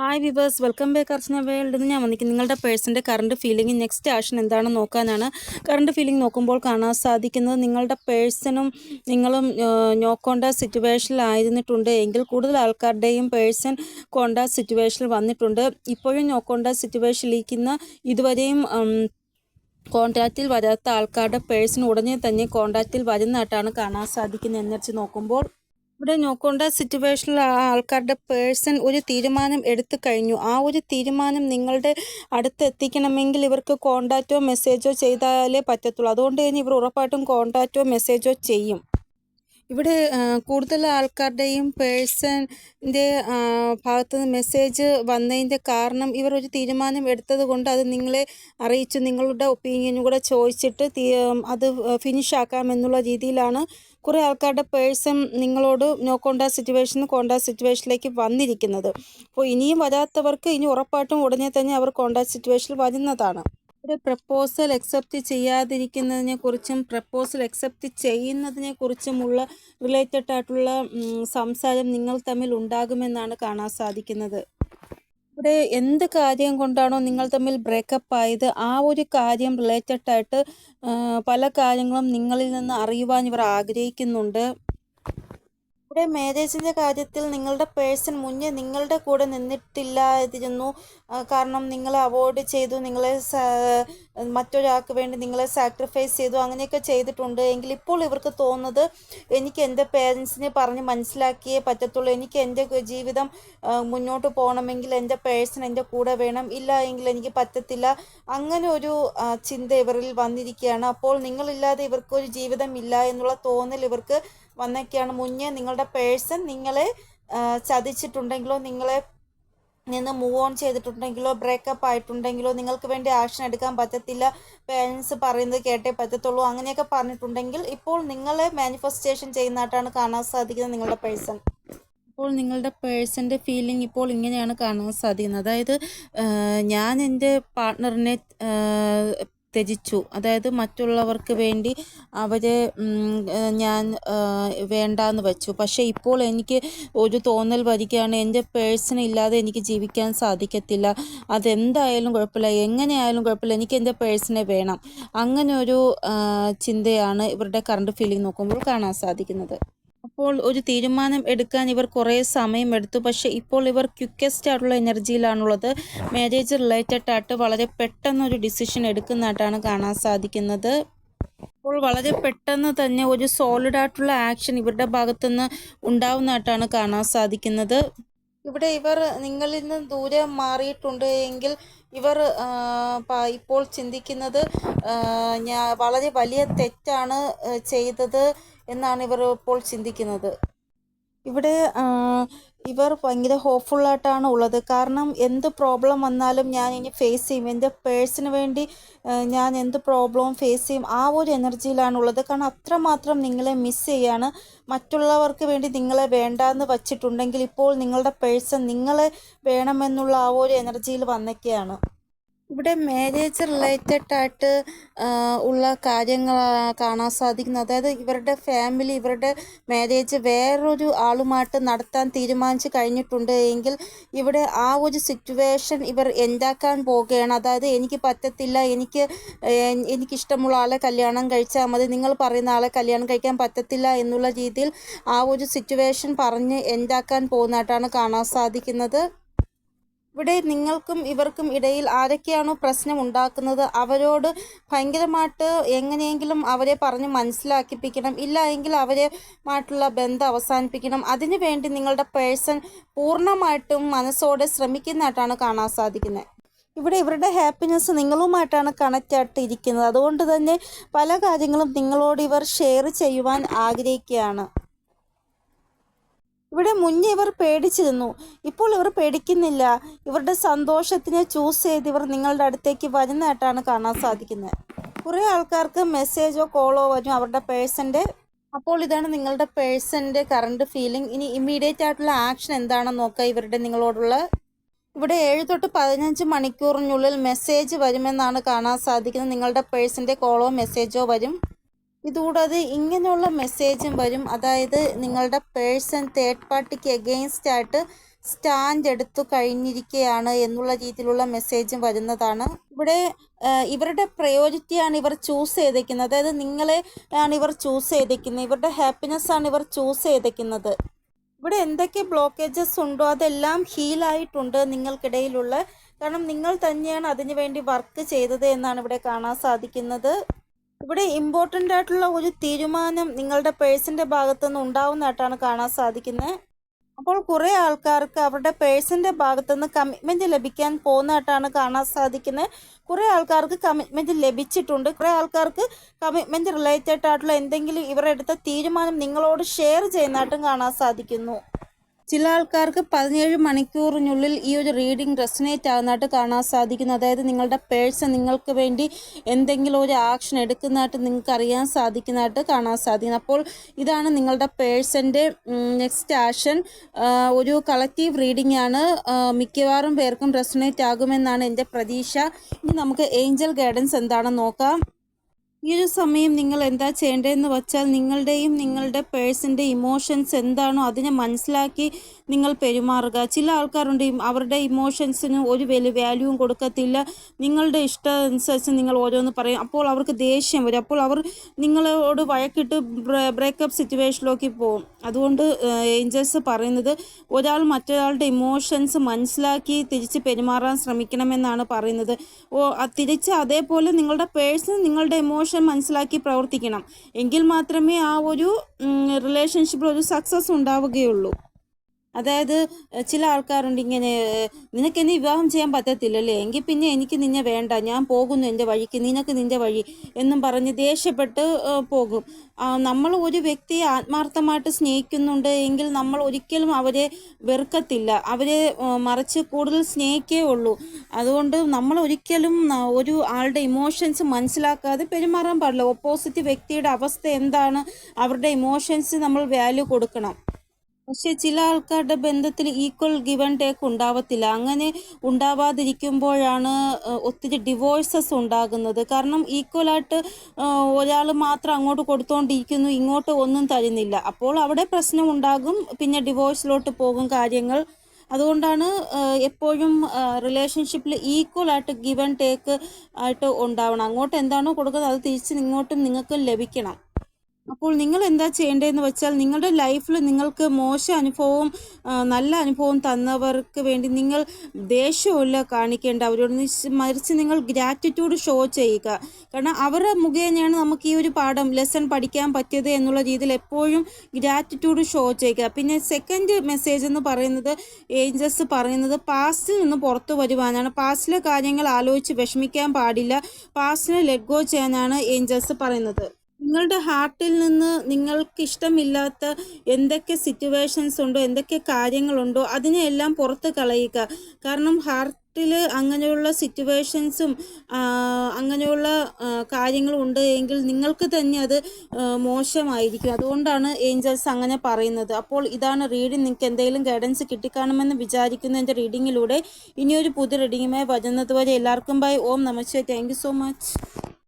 Hi viewers welcome back Archana world എന്ന് ഞാൻ വന്നിരിക്കും നിങ്ങളുടെ പേഴ്സന്റെ കറണ്ട് ഫീലിംഗ് നെക്സ്റ്റ് ആക്ഷൻ എന്താണെന്ന് നോക്കാനാണ്. കറണ്ട് ഫീലിംഗ് നോക്കുമ്പോൾ കാണാൻ സാധിക്കുന്നത് നിങ്ങളുടെ പേഴ്സണും നിങ്ങളും നോക്കേണ്ട സിറ്റുവേഷനിലായിരുന്നിട്ടുണ്ട് എങ്കിൽ കൂടുതൽ ആൾക്കാരുടെയും പേഴ്സൺ കോണ്ടാക്ട് സിറ്റുവേഷനിൽ വന്നിട്ടുണ്ട്. ഇപ്പോഴും നോക്കേണ്ട സിറ്റുവേഷനിലിരിക്കുന്ന ഇതുവരെയും കോൺടാക്റ്റിൽ വരാത്ത ആൾക്കാരുടെ പേഴ്സൺ ഉടനെ തന്നെ കോൺടാക്റ്റിൽ വരുന്നതായിട്ടാണ് കാണാൻ സാധിക്കുന്നത്. എന്നുവെച്ച് നോക്കുമ്പോൾ ഇവിടെ നോക്കേണ്ട സിറ്റുവേഷനിൽ ആൾക്കാരുടെ പേഴ്സൺ ഒരു തീരുമാനം എടുത്തു കഴിഞ്ഞു. ആ ഒരു തീരുമാനം നിങ്ങളുടെ അടുത്ത് എത്തിക്കണമെങ്കിൽ ഇവർക്ക് കോണ്ടാക്റ്റോ മെസ്സേജോ ചെയ്താലേ പറ്റത്തുള്ളൂ. അതുകൊണ്ട് തന്നെ ഇവർ ഉറപ്പായിട്ടും കോണ്ടാക്റ്റോ മെസ്സേജോ ചെയ്യും. ഇവിടെ കൂടുതൽ ആൾക്കാരുടെയും പേഴ്സന്റെ ഭാഗത്ത് നിന്ന് മെസ്സേജ് വന്നതിന്റെ കാരണം ഇവർ ഒരു തീരുമാനം എടുത്തത് കൊണ്ട് അത് നിങ്ങളെ അറിയിച്ചു. നിങ്ങളുടെ ഒപ്പീനിയനും കൂടെ ചോദിച്ചിട്ട് അത് ഫിനിഷ് ആക്കാമെന്നുള്ള രീതിയിലാണ് കുറേ ആൾക്കാരുടെ പേഴ്സൺ നിങ്ങളോട് നോ കോണ്ടാക്ട് സിറ്റുവേഷൻ കോണ്ടാക്ട് സിറ്റുവേഷനിലേക്ക് വന്നിരിക്കുന്നത്. അപ്പോൾ ഇനിയും വരാത്തവർക്ക് ഇനി ഉറപ്പായിട്ടും ഉടനെ തന്നെ അവർ കോണ്ടാക്ട് സിറ്റുവേഷനിൽ വരുന്നതാണ്. ഒരു പ്രപ്പോസൽ അക്സെപ്റ്റ് ചെയ്യാതിരിക്കുന്നതിനെ കുറിച്ചും പ്രപ്പോസൽ അക്സെപ്റ്റ് ചെയ്യുന്നതിനെ കുറിച്ചുമുള്ള റിലേറ്റഡ് ആയിട്ടുള്ള സംസാരം നിങ്ങൾ തമ്മിൽ ഉണ്ടാകുമെന്നാണ് കാണാൻ സാധിക്കുന്നത്. ഇവിടെ എന്ത് കാര്യം കൊണ്ടാണോ നിങ്ങൾ തമ്മിൽ ബ്രേക്കപ്പ് ആയത് ആ ഒരു കാര്യം റിലേറ്റഡ് ആയിട്ട് പല കാര്യങ്ങളും നിങ്ങളിൽ നിന്ന് അറിയുവാൻ ഇവർ ആഗ്രഹിക്കുന്നുണ്ട്. ഇവിടെ മാരേജിന്റെ കാര്യത്തിൽ നിങ്ങളുടെ പേഴ്സൺ മുന്നേ നിങ്ങളുടെ കൂടെ നിന്നിട്ടില്ലാതിരുന്നു. കാരണം നിങ്ങളെ അവോയ്ഡ് ചെയ്തു നിങ്ങളെ മറ്റൊരാൾക്ക് വേണ്ടി നിങ്ങളെ സാക്രിഫൈസ് ചെയ്തു അങ്ങനെയൊക്കെ ചെയ്തിട്ടുണ്ട്. എങ്കിൽ ഇപ്പോൾ ഇവർക്ക് തോന്നുന്നത് എനിക്ക് എന്റെ പേരൻസിനെ പറഞ്ഞ് മനസ്സിലാക്കിയേ പറ്റത്തുള്ളൂ. എനിക്ക് എന്റെ ജീവിതം മുന്നോട്ട് പോകണമെങ്കിൽ എന്റെ പേഴ്സൺ എന്റെ കൂടെ വേണം. ഇല്ല എങ്കിൽ എനിക്ക് പറ്റത്തില്ല. അങ്ങനെ ഒരു ചിന്ത ഇവരിൽ വന്നിരിക്കുകയാണ്. അപ്പോൾ നിങ്ങളില്ലാതെ ഇവർക്കൊരു ജീവിതം ഇല്ല എന്നുള്ള തോന്നൽ ഇവർക്ക് വന്നൊക്കെയാണ്. മുന്നേ നിങ്ങളുടെ പേഴ്സൺ നിങ്ങളെ ചതിച്ചിട്ടുണ്ടെങ്കിലോ നിങ്ങളെ നിന്ന് മൂവ് ഓൺ ചെയ്തിട്ടുണ്ടെങ്കിലോ ബ്രേക്കപ്പ് ആയിട്ടുണ്ടെങ്കിലോ നിങ്ങൾക്ക് വേണ്ടി ആക്ഷൻ എടുക്കാൻ പറ്റത്തില്ല പേരൻസ് പറയുന്നത് കേട്ടേ പറ്റത്തുള്ളൂ അങ്ങനെയൊക്കെ പറഞ്ഞിട്ടുണ്ടെങ്കിൽ ഇപ്പോൾ നിങ്ങളെ മാനിഫെസ്റ്റേഷൻ ചെയ്യുന്നതായിട്ടാണ് കാണാൻ സാധിക്കുന്നത് നിങ്ങളുടെ പേഴ്സൺ ഇപ്പോൾ നിങ്ങളുടെ പേഴ്സന്റെ ഫീലിംഗ് ഇപ്പോൾ ഇങ്ങനെയാണ് കാണാൻ സാധിക്കുന്നത്. അതായത് ഞാൻ എന്റെ പാർട്ട്ണറിനെ ത്യജിച്ചു. അതായത് മറ്റുള്ളവർക്ക് വേണ്ടി അവരെ ഞാൻ വേണ്ടാന്ന് വെച്ചു. പക്ഷേ ഇപ്പോൾ എനിക്ക് ഒരു തോന്നൽ വരികയാണ് എന്റെ പേഴ്സൺ ഇല്ലാതെ എനിക്ക് ജീവിക്കാൻ സാധിക്കത്തില്ല. അതെന്തായാലും കുഴപ്പമില്ല. എങ്ങനെയായാലും കുഴപ്പമില്ല. എനിക്ക് എന്റെ പേഴ്സണെ വേണം. അങ്ങനെ ഒരു ചിന്തയാണ് ഇവരുടെ കറണ്ട് ഫീലിംഗ് നോക്കുമ്പോൾ കാണാൻ സാധിക്കുന്നത്. അപ്പോൾ ഒരു തീരുമാനം എടുക്കാൻ ഇവർ കുറേ സമയമെടുത്തു പക്ഷേ ഇപ്പോൾ ഇവർ ക്വിക്കസ്റ്റ് ആയിട്ടുള്ള എനർജിയിലാണുള്ളത്. മാരേജ് റിലേറ്റഡ് ആയിട്ട് വളരെ പെട്ടെന്നൊരു ഡിസിഷൻ എടുക്കുന്നതായിട്ടാണ് കാണാൻ സാധിക്കുന്നത്. അപ്പോൾ വളരെ പെട്ടെന്ന് തന്നെ ഒരു സോളിഡ് ആയിട്ടുള്ള ആക്ഷൻ ഇവരുടെ ഭാഗത്തുനിന്ന് ഉണ്ടാവുന്നതായിട്ടാണ് കാണാൻ സാധിക്കുന്നത്. ഇവിടെ ഇവർ നിങ്ങളിൽ നിന്ന് ദൂരെ മാറിയിട്ടുണ്ട് എങ്കിൽ ഇവർ ഇപ്പോൾ ചിന്തിക്കുന്നത് ഞാൻ വളരെ വലിയ തെറ്റാണ് ചെയ്തത്. എന്നാണ് ഇവർ ഇപ്പോൾ ചിന്തിക്കുന്നത്. ഇവിടെ ഇവർ ഭയങ്കര ഹോപ്പ്ഫുള്ളായിട്ടാണ് ഉള്ളത്. കാരണം എന്ത് പ്രോബ്ലം വന്നാലും ഞാൻ ഇനി ഫേസ് ചെയ്യും. എന്റെ പേഴ്സിന് വേണ്ടി ഞാൻ എന്ത് പ്രോബ്ലവും ഫേസ് ചെയ്യും ആ ഒരു എനർജിയിലാണ് ഉള്ളത്. കാരണം അത്രമാത്രം നിങ്ങളെ മിസ് ചെയ്യാണ്. മറ്റുള്ളവർക്ക് വേണ്ടി നിങ്ങളെ വേണ്ടാന്ന് വച്ചിട്ടുണ്ടെങ്കിൽ ഇപ്പോൾ നിങ്ങളുടെ പേഴ്സൺ നിങ്ങളെ വേണമെന്നുള്ള ആ ഒരു എനർജിയിൽ വന്നൊക്കെയാണ്. ഇവിടെ മാരേജ് റിലേറ്റഡ് ആയിട്ട് ഉള്ള കാര്യങ്ങൾ കാണാൻ സാധിക്കുന്നത്. അതായത് ഇവരുടെ ഫാമിലി ഇവരുടെ മാരേജ് വേറൊരു ആളുമായിട്ട് നടത്താൻ തീരുമാനിച്ചു കഴിഞ്ഞിട്ടുണ്ട് എങ്കിൽ ഇവിടെ ആ ഒരു സിറ്റുവേഷൻ ഇവർ എന്താക്കാൻ പോകുകയാണ് അതായത് എനിക്ക് പറ്റത്തില്ല എനിക്ക് എനിക്കിഷ്ടമുള്ള ആളെ കല്യാണം കഴിച്ചാൽ മതി നിങ്ങൾ പറയുന്ന ആളെ കല്യാണം കഴിക്കാൻ പറ്റത്തില്ല എന്നുള്ള രീതിയിൽ ആ ഒരു സിറ്റുവേഷൻ പറഞ്ഞ് എന്താക്കാൻ പോകുന്നതായിട്ടാണ് കാണാൻ സാധിക്കുന്നത്. ഇവിടെ നിങ്ങൾക്കും ഇവർക്കും ഇടയിൽ ആരൊക്കെയാണോ പ്രശ്നം ഉണ്ടാക്കുന്നത് അവരോട് ഭയങ്കരമായിട്ട് എങ്ങനെയെങ്കിലും അവരെ പറഞ്ഞ് മനസ്സിലാക്കിപ്പിക്കണം. ഇല്ല എങ്കിൽ അവരുമായിട്ടുള്ള ബന്ധം അവസാനിപ്പിക്കണം. അതിനു വേണ്ടി നിങ്ങളുടെ പേഴ്സൺ പൂർണമായിട്ടും മനസ്സോടെ ശ്രമിക്കുന്നതായിട്ടാണ് കാണാൻ സാധിക്കുന്നത്. ഇവിടെ ഇവരുടെ ഹാപ്പിനെസ് നിങ്ങളുമായിട്ടാണ് കണക്റ്റ് ആയിട്ട് ഇരിക്കുന്നത് അതുകൊണ്ട് തന്നെ പല കാര്യങ്ങളും നിങ്ങളോട് ഇവർ ഷെയർ ചെയ്യുവാൻ ആഗ്രഹിക്കുകയാണ്. ഇവിടെ മുന്നേ ഇവർ പേടിച്ചിരുന്നു. ഇപ്പോൾ ഇവർ പേടിക്കുന്നില്ല. ഇവരുടെ സന്തോഷത്തിനെ ചൂസ് ചെയ്ത് ഇവർ നിങ്ങളുടെ അടുത്തേക്ക് വരുന്നതായിട്ടാണ് കാണാൻ സാധിക്കുന്നത്. കുറേ ആൾക്കാർക്ക് മെസ്സേജോ കോളോ വരും അവരുടെ പേഴ്സന്റെ അപ്പോൾ ഇതാണ് നിങ്ങളുടെ പേഴ്സന്റെ കറണ്ട് ഫീലിംഗ് ഇനി ഇമ്മീഡിയറ്റ് ആയിട്ടുള്ള ആക്ഷൻ എന്താണെന്ന് നോക്കുക. ഇവരുടെ നിങ്ങളോടുള്ള. ഇവിടെ ഏഴ് തൊട്ട് പതിനഞ്ച് മണിക്കൂറിനുള്ളിൽ മെസ്സേജ് വരുമെന്നാണ് കാണാൻ സാധിക്കുന്നത്. നിങ്ങളുടെ പേഴ്സന്റെ കോളോ മെസ്സേജോ വരും. ഇതുകൂടാതെ ഇങ്ങനെയുള്ള മെസ്സേജും വരും. അതായത് നിങ്ങളുടെ പേഴ്സൺ തേർഡ് പാർട്ടിക്ക് എഗെയിൻസ്റ്റ് ആയിട്ട് സ്റ്റാൻഡ് എടുത്തു കഴിഞ്ഞിരിക്കുകയാണ് എന്നുള്ള രീതിയിലുള്ള മെസ്സേജും വരുന്നതാണ്. ഇവിടെ ഇവരുടെ പ്രയോറിറ്റിയാണ് ഇവർ ചൂസ് ചെയ്തേക്കുന്നത്. അതായത് നിങ്ങളെ ആണ് ഇവർ ചൂസ് ചെയ്തേക്കുന്നത്. ഇവരുടെ ഹാപ്പിനെസ് ആണ് ഇവർ ചൂസ് ചെയ്തേക്കുന്നത്. ഇവിടെ എന്തൊക്കെ ബ്ലോക്കേജസ് ഉണ്ടോ അതെല്ലാം ഹീലായിട്ടുണ്ട് നിങ്ങൾക്കിടയിലുള്ള. കാരണം നിങ്ങൾ തന്നെയാണ് അതിനുവേണ്ടി വർക്ക് ചെയ്തത് എന്നാണ് ഇവിടെ കാണാൻ സാധിക്കുന്നത്. ഇവിടെ ഇമ്പോർട്ടന്റ് ആയിട്ടുള്ള ഒരു തീരുമാനം നിങ്ങളുടെ പേഴ്സന്റെ ഭാഗത്തുനിന്ന് ഉണ്ടാവുന്നതായിട്ടാണ് കാണാൻ സാധിക്കുന്നത് അപ്പോൾ കുറേ ആൾക്കാർക്ക് അവരുടെ പേഴ്സന്റെ ഭാഗത്തുനിന്ന് കമ്മിറ്റ്മെന്റ് ലഭിക്കാൻ പോകുന്നതായിട്ടാണ് കാണാൻ സാധിക്കുന്നത് കുറേ ആൾക്കാർക്ക് കമ്മിറ്റ്മെന്റ് ലഭിച്ചിട്ടുണ്ട്. കുറേ ആൾക്കാർക്ക് കമ്മിറ്റ്മെന്റ് റിലേറ്റഡ് ആയിട്ടുള്ള എന്തെങ്കിലും ഇവരെടുത്ത തീരുമാനം നിങ്ങളോട് ഷെയർ ചെയ്യുന്നതായിട്ടും കാണാൻ സാധിക്കുന്നു. ചില ആൾക്കാർക്ക് പതിനേഴ് മണിക്കൂറിനുള്ളിൽ ഈ ഒരു റീഡിംഗ് റെസനേറ്റ് ആകുന്നതായിട്ട് കാണാൻ സാധിക്കുന്നു. അതായത് നിങ്ങളുടെ പേഴ്സൺ നിങ്ങൾക്ക് വേണ്ടി എന്തെങ്കിലും ഒരു ആക്ഷൻ എടുക്കുന്നതായിട്ട് നിങ്ങൾക്ക് അറിയാൻ സാധിക്കുന്നതായിട്ട് കാണാൻ സാധിക്കുന്നു. അപ്പോൾ ഇതാണ് നിങ്ങളുടെ പേഴ്സന്റെ നെക്സ്റ്റ് ആക്ഷൻ ഒരു കളക്റ്റീവ് റീഡിംഗ് ആണ്. മിക്കവാറും പേർക്കും റെസനേറ്റ് ആകുമെന്നാണ് എന്റെ പ്രതീക്ഷ. ഇനി നമുക്ക് ഏഞ്ചൽ ഗൈഡൻസ് എന്താണെന്ന് നോക്കാം. ഈ ഒരു സമയം നിങ്ങൾ എന്താ ചെയ്യേണ്ടതെന്ന് വെച്ചാൽ നിങ്ങളുടെയും നിങ്ങളുടെ പേഴ്സന്റെ ഇമോഷൻസ് എന്താണോ അതിനെ മനസ്സിലാക്കി നിങ്ങൾ പെരുമാറുക. ചില ആൾക്കാരുണ്ട് അവരുടെ ഇമോഷൻസിന് ഒരു വലിയ വാല്യൂവും കൊടുക്കത്തില്ല. നിങ്ങളുടെ ഇഷ്ടം അനുസരിച്ച് നിങ്ങൾ ഓരോന്ന് പറയും. അപ്പോൾ അവർക്ക് ദേഷ്യം വരും. അപ്പോൾ അവർ നിങ്ങളോട് വഴക്കിട്ട് ബ്രേക്കപ്പ് സിറ്റുവേഷനിലേക്ക് പോകും. അതുകൊണ്ട് ഏഞ്ചൽസ് പറയുന്നത് ഒരാൾ മറ്റൊരാളുടെ ഇമോഷൻസ് മനസ്സിലാക്കി തിരിച്ച് പെരുമാറാൻ ശ്രമിക്കണമെന്നാണ് പറയുന്നത്. ഓ തിരിച്ച് അതേപോലെ നിങ്ങളുടെ പേഴ്സൺ നിങ്ങളുടെ ഇമോഷൻ മനസ്സിലാക്കി പ്രവർത്തിക്കണം. എങ്കിൽ മാത്രമേ ആ ഒരു റിലേഷൻഷിപ്പിൽ ഒരു സക്സസ് ഉണ്ടാവുകയുള്ളൂ. അതായത് ചില ആൾക്കാരുണ്ട് ഇങ്ങനെ നിനക്ക് എന്നെ വിവാഹം ചെയ്യാൻ പറ്റത്തില്ലല്ലേ? എങ്കിൽ പിന്നെ എനിക്ക് നിന്നെ വേണ്ട. ഞാൻ പോകുന്നു എന്റെ വഴിക്ക്. നിനക്ക് നിന്റെ വഴി. എന്നും പറഞ്ഞ് ദേഷ്യപ്പെട്ട് പോകും. നമ്മൾ ഒരു വ്യക്തിയെ ആത്മാർത്ഥമായിട്ട് സ്നേഹിക്കുന്നുണ്ട് എങ്കിൽ നമ്മൾ ഒരിക്കലും അവരെ വെറുക്കത്തില്ല. അവരെ മറിച്ച് കൂടുതൽ സ്നേഹിക്കേ ഉള്ളൂ. അതുകൊണ്ട് നമ്മൾ ഒരിക്കലും ഒരു ആളുടെ ഇമോഷൻസ് മനസ്സിലാക്കാതെ പെരുമാറാൻ പാടില്ല. ഓപ്പോസിറ്റ് വ്യക്തിയുടെ അവസ്ഥ എന്താണ്? അവരുടെ ഇമോഷൻസ് നമ്മൾ വാല്യൂ കൊടുക്കണം. പക്ഷെ ചില ആൾക്കാരുടെ ബന്ധത്തിൽ ഈക്വൽ ഗിവ് ആൻഡ് ടേക്ക് ഉണ്ടാവത്തില്ല. അങ്ങനെ ഉണ്ടാവാതിരിക്കുമ്പോഴാണ് ഒത്തിരി ഡിവോഴ്സസ് ഉണ്ടാകുന്നത്. കാരണം ഈക്വൽ ആയിട്ട് ഒരാൾ മാത്രം അങ്ങോട്ട് കൊടുത്തുകൊണ്ടിരിക്കുന്നു ഇങ്ങോട്ട് ഒന്നും തരുന്നില്ല. അപ്പോൾ അവിടെ പ്രശ്നം ഉണ്ടാകും പിന്നെ ഡിവോഴ്സിലോട്ട് പോകും കാര്യങ്ങൾ. അതുകൊണ്ടാണ് എപ്പോഴും റിലേഷൻഷിപ്പിൽ ഈക്വൽ ആയിട്ട് ഗിവ് ആൻഡ് ടേക്ക് ആയിട്ട് ഉണ്ടാവണം. അങ്ങോട്ട് എന്താണോ കൊടുക്കുന്നത് അത് തിരിച്ച് ഇങ്ങോട്ടും നിങ്ങൾക്ക് ലഭിക്കണം. അപ്പോൾ നിങ്ങൾ എന്താ ചെയ്യേണ്ടതെന്ന് വെച്ചാൽ നിങ്ങളുടെ ലൈഫിൽ നിങ്ങൾക്ക് മോശ അനുഭവവും നല്ല അനുഭവവും തന്നവർക്ക് വേണ്ടി നിങ്ങൾ ദേഷ്യമില്ല കാണിക്കേണ്ട അവരോട് മറിച്ച് നിങ്ങൾ ഗ്രാറ്റിറ്റ്യൂഡ് ഷോ ചെയ്യുക. കാരണം അവരുടെ മുഖേനയാണ് നമുക്ക് ഈ ഒരു പാഠം ലെസൺ പഠിക്കാൻ പറ്റിയത് എന്നുള്ള രീതിയിൽ എപ്പോഴും ഗ്രാറ്റിറ്റ്യൂഡ് ഷോ ചെയ്യുക. പിന്നെ സെക്കൻഡ് മെസ്സേജ് എന്ന് പറയുന്നത് ഏഞ്ചൽസ് പറയുന്നത് പാസ്റ്റിൽ നിന്ന് പുറത്തു വരുവാനാണ്. പാസ്റ്റിലെ കാര്യങ്ങൾ ആലോചിച്ച് വിഷമിക്കാൻ പാടില്ല. പാസ്റ്റിനെ ലെറ്റ് ഗോ ചെയ്യാനാണ് ഏഞ്ചൽസ് പറയുന്നത്. നിങ്ങളുടെ ഹാർട്ടിൽ നിന്ന് നിങ്ങൾക്ക് ഇഷ്ടമില്ലാത്ത എന്തൊക്കെ സിറ്റുവേഷൻസ് ഉണ്ടോ എന്തൊക്കെ കാര്യങ്ങളുണ്ടോ അതിനെയെല്ലാം പുറത്ത് കളയുക. കാരണം ഹാർട്ടിൽ അങ്ങനെയുള്ള സിറ്റുവേഷൻസും അങ്ങനെയുള്ള കാര്യങ്ങളും ഉണ്ട് എങ്കിൽ നിങ്ങൾക്ക് തന്നെ അത് മോശമായിരിക്കും. അതുകൊണ്ടാണ് ഏഞ്ചൽസ് അങ്ങനെ പറയുന്നത്. അപ്പോൾ ഇതാണ് റീഡിംഗ് നിങ്ങൾക്ക് എന്തെങ്കിലും ഗൈഡൻസ് കിട്ടിക്കാണുമെന്ന് വിചാരിക്കുന്ന എന്റെ റീഡിങ്ങിലൂടെ ഇനിയൊരു പുതിയ റീഡിങ്ങുമായി വരുന്നത് വരെ എല്ലാവർക്കും bye Om namaste thank so much